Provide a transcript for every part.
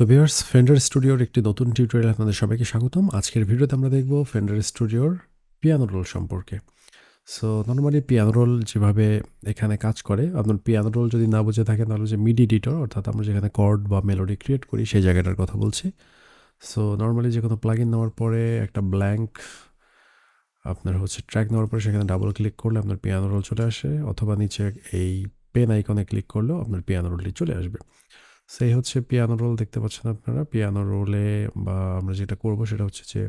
তো viewers Fender স্টুডিওর একটি নতুন টিউটোরিয়াল আপনাদের সবাইকে স্বাগতম। আজকের ভিডিওতে আমরা দেখব ফেন্ডার স্টুডিওর পিয়ানো রোল সম্পর্কে। সো নর্মালি পিয়ানো রোল যেভাবে এখানে কাজ করে, আপনার পিয়ানো রোল যদি না বুঝে থাকেন, তাহলে যে মিডি এডিটর অর্থাৎ আমরা যেখানে কর্ড বা মেলোডি ক্রিয়েট করি, সেই জায়গাটার কথা বলছি। সো নর্মালি যে কোনো প্লাগ ইন নেওয়ার পরে একটা ব্ল্যাঙ্ক আপনার হচ্ছে ট্র্যাক নেওয়ার পরে সেখানে ডাবল ক্লিক করলে আপনার পিয়ানো রোল চলে আসে, অথবা নিচে এই পেন আইকনে ক্লিক করলেও আপনার পিয়ানো রোলটি চলে আসবে। সেই হচ্ছে পিয়ানো রোল দেখতে পাচ্ছেন আপনারা। পিয়ানো রোলে বা আমরা যেটা করব সেটা হচ্ছে যে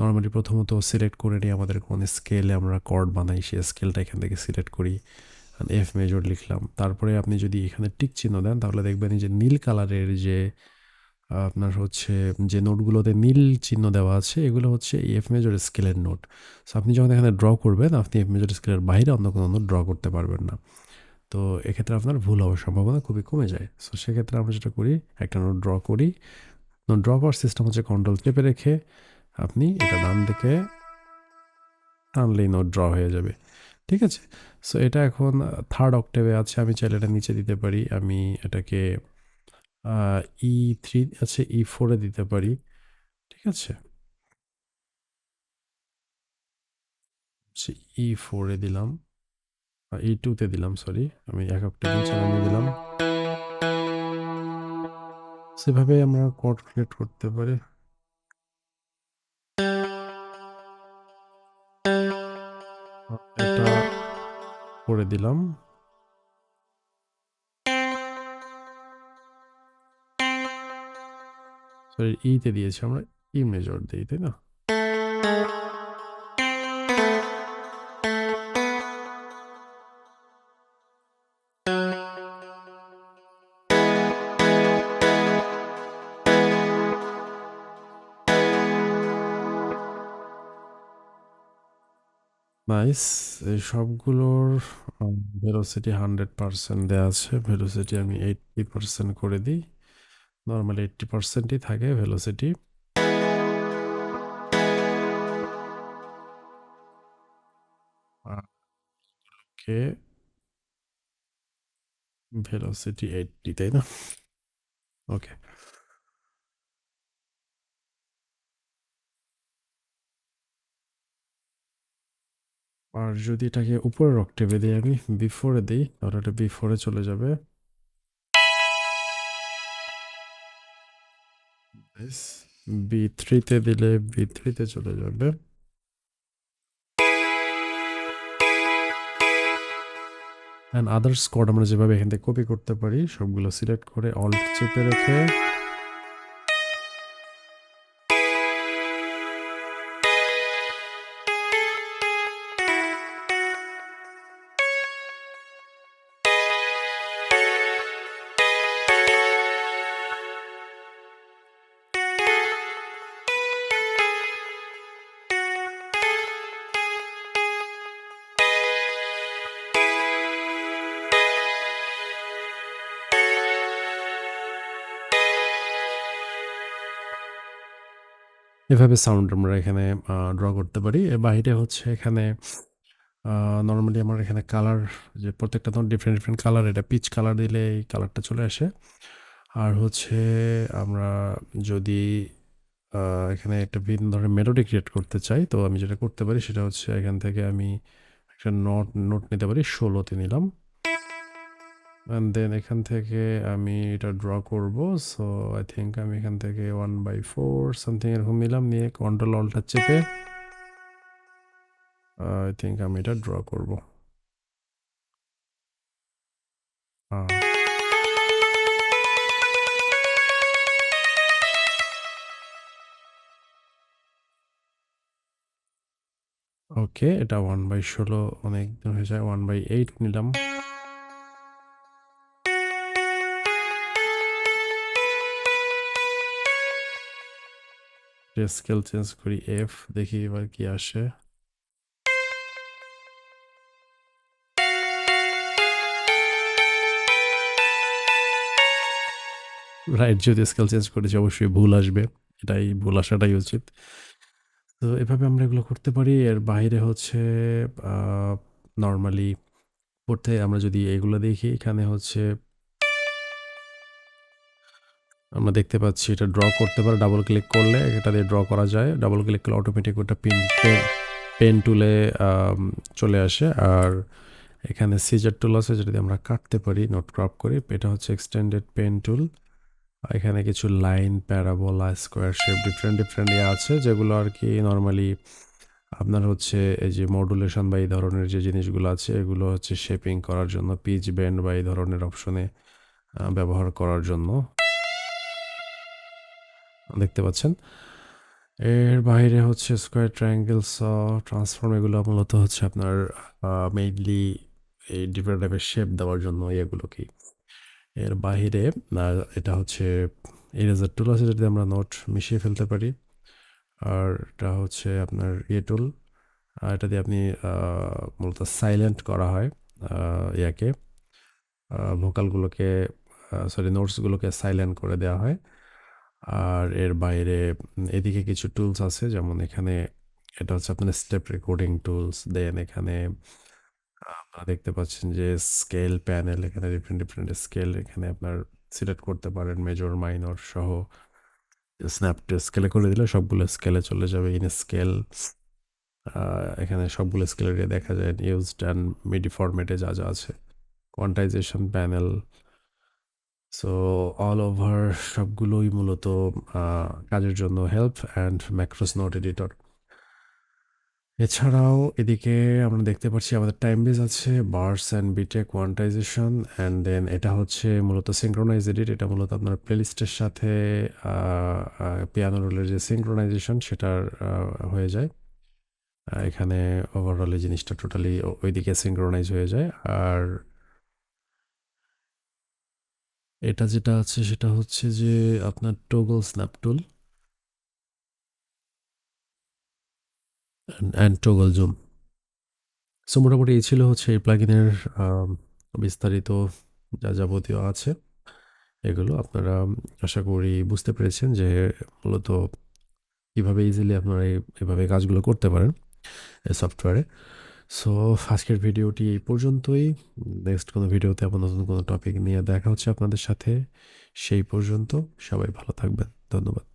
নর্মালি প্রথমত সিলেক্ট করে নিই আমাদের কোন স্কেলে আমরা কর্ড বানাই, সেই স্কেলটা এখান থেকে সিলেক্ট করি। এফ মেজর লিখলাম। তারপরে আপনি যদি এখানে টিক চিহ্ন দেন, তাহলে দেখবেন যে নীল কালারের যে আপনার হচ্ছে যে নোটগুলোতে নীল চিহ্ন দেওয়া আছে, এগুলো হচ্ছে এফ মেজর স্কেলের নোট সো আপনি যখন এখানে ড্র করবেন, আপনি এফ মেজর স্কেলের বাইরে অন্য কোনো নোট ড্র করতে পারবেন না। তো এক্ষেত্রে আপনার ভুল হওয়ার সম্ভাবনা খুবই কমে যায়। সো সেক্ষেত্রে আমরা যেটা করি, একটা নোট ড্র করি। নোট ড্র করার সিস্টেম হচ্ছে কন্ট্রোল চেপে রেখে আপনি এটা ডান দিকে টানলেই নোট ড্র হয়ে যাবে। ঠিক আছে? সো এটা এখন থার্ড অক্টেভে আছে, আমি চাইলে এটা নিচে দিতে পারি। আমি এটাকে ই থ্রি আছে ই ফোরে দিতে পারি। ঠিক আছে? ই ফোরে দিলাম। ই টুতে দিলাম সরি আমি এক অক্টেভ নিচে দিলাম। সেভাবে আমরা কোড ক্রিয়েট করতে পারি। এটা করে দিলাম। সরি ইতে দিয়েছি আমরা। ই মেজর দিই, তাই না? নাইস এই সবগুলোর ভেলোসিটি হান্ড্রেড পার্সেন্ট দেওয়া আছে। ভেলোসিটি আমি এইটটি পার্সেন্ট করে দিই। নর্মালি এইটটি পার্সেন্টই থাকে ভেলোসিটি কে ভেলোসিটি এইটটি তাই না? ওকে আর যদি এটাকে উপরের অক্টেভে দিই, আমি বিফোরে দিই, তাহলে এটা বিফোরে চলে যাবে। বি থ্রিতে দিলে বি থ্রিতে চলে যাবে। অ্যান্ড আদার্স কোড আমরা যেভাবে এখান থেকে কপি করতে পারি, সবগুলো সিলেক্ট করে অল্ট চেপে রেখে এভাবে সাউন্ড আমরা এখানে ড্র করতে পারি। এর বাইরে হচ্ছে এখানে নর্মালি আমার এখানে কালার যে প্রত্যেকটা ধরুন ডিফারেন্ট ডিফারেন্ট কালার এটা পিচ কালার দিলে এই কালারটা চলে আসে। আর হচ্ছে আমরা যদি এখানে একটা ভিন্ন ধরনের মেলোডি ক্রিয়েট করতে চাই, তো আমি যেটা করতে পারি সেটা হচ্ছে এখান থেকে আমি একটা নোট নোট নিতে পারি, ষোলোতে নিলাম। অ্যান্ড দেন এখান থেকে আমি এটা ড্র করব। সো আই থিঙ্ক আমি এখান থেকে ওয়ান বাই ফোর সামথিং এরকম নিলাম, নিয়ে কন্ট্রোল অলটা চেপে আই থিঙ্ক আমি এটা ড্র করব। ওকে এটা ওয়ান বাই ষোলো, অনেক হয়ে যায় ওয়ান বাই এইট নিলাম। স্কেল চেঞ্জ করি এফ দেখি এবার কি আসে। রাইট যদি স্কেল চেঞ্জ করেছি অবশ্যই ভুল আসবে। এটাই ভুল আসাটাই উচিত। তো এভাবে আমরা এগুলো করতে পারি। এর বাইরে হচ্ছে নর্মালি পড়তে আমরা যদি এগুলো দেখি, এখানে হচ্ছে আমরা দেখতে পাচ্ছি এটা ড্র করতে পারে ডাবল ক্লিক করলে এটা দিয়ে ড্র করা যায়। ডাবল ক্লিক করলে অটোমেটিক ওটা পিন পেন টুলে চলে আসে। আর এখানে সিজার টুল আছে যেটা দিয়ে আমরা কাটতে পারি নোট ক্রপ করি। এটা হচ্ছে এক্সটেন্ডেড পেন টুল এখানে কিছু line parabola square shape different different ইয়ে আছে, যেগুলো আর কি নর্মালি আপনার হচ্ছে এই যে মডুলেশন বা এই ধরনের যে জিনিসগুলো আছে, এগুলো হচ্ছে শেপিং করার জন্য পিচ ব্যান্ড বা এই ধরনের অপশনে ব্যবহার করার জন্য। দেখতে পাচ্ছেন। এর বাইরে হচ্ছে স্কোয়ার ট্রায়াঙ্গেল স ট্রান্সফর্ম এগুলো মূলত হচ্ছে আপনার মেইনলি এই ডিফারেন্ট টাইপের শেপ দেওয়ার জন্য এগুলোকেই। এর বাইরে এটা হচ্ছে ইরেজার টুল আছে যেটাতে আমরা নোট মিশিয়ে ফেলতে পারি। আর এটা হচ্ছে আপনার ইয়ে টুল এটা দিয়ে আপনি মূলত সাইলেন্ট করা হয় ইয়াকে ভোকালগুলোকে সরি নোটসগুলোকে সাইলেন্ট করে দেওয়া হয়। আর এর বাইরে এদিকে কিছু টুলস আছে, যেমন এখানে এটা হচ্ছে আপনার স্টেপ রেকর্ডিং টুলস দেন এখানে আপনারা দেখতে পাচ্ছেন যে স্কেল প্যানেল এখানে ডিফারেন্ট ডিফারেন্ট স্কেল এখানে আপনার সিলেক্ট করতে পারেন মেজর মাইনর সহ। স্ন্যাপটে স্কেলে করে দিলে সবগুলো স্কেলে চলে যাবে ইন স্কেল এখানে সবগুলো স্কেলের দেখা যায় ইউজড অ্যান্ড মিডি ফরম্যাটে যা যা আছে। Quantization panel so all over সবগুলোই মূলত কাজের জন্য help and macros note editor এছাড়াও এদিকে আমরা দেখতে পাচ্ছি আমাদের টাইম বেজ আছে বার্স অ্যান্ড বিটে কোয়ান্টাইজেশন অ্যান্ড দেন এটা হচ্ছে মূলত সিঙ্ক্রোনাইজ এডিট এটা মূলত আপনার প্লেলিস্টের সাথে পিয়ানো রোলের যে সিঙ্ক্রোনাইজেশন সেটার হয়ে যায়। এখানে ওভারঅল এই জিনিসটা টোটালি ওইদিকে সিঙ্ক্রোনাইজ হয়ে যায়। আর এটা যেটা আছে সেটা হচ্ছে যে আপনার toggle snap tool and toggle zoom so মোটামুটি এই ছিল হচ্ছে এই প্লাগিনের বিস্তারিত যা যাবতীয় আছে। এগুলো আপনারা আশা করি বুঝতে পেরেছেন যে মূলত কীভাবে ইজিলি আপনারা এই- এভাবে কাজগুলো করতে পারেন সফটওয়্যারে সো আজকের ভিডিওটি এই পর্যন্তই। নেক্সট কোনো ভিডিওতে আবার নতুন কোনো টপিক নিয়ে দেখা হচ্ছে আপনাদের সাথে। সেই পর্যন্ত সবাই ভালো থাকবেন। ধন্যবাদ।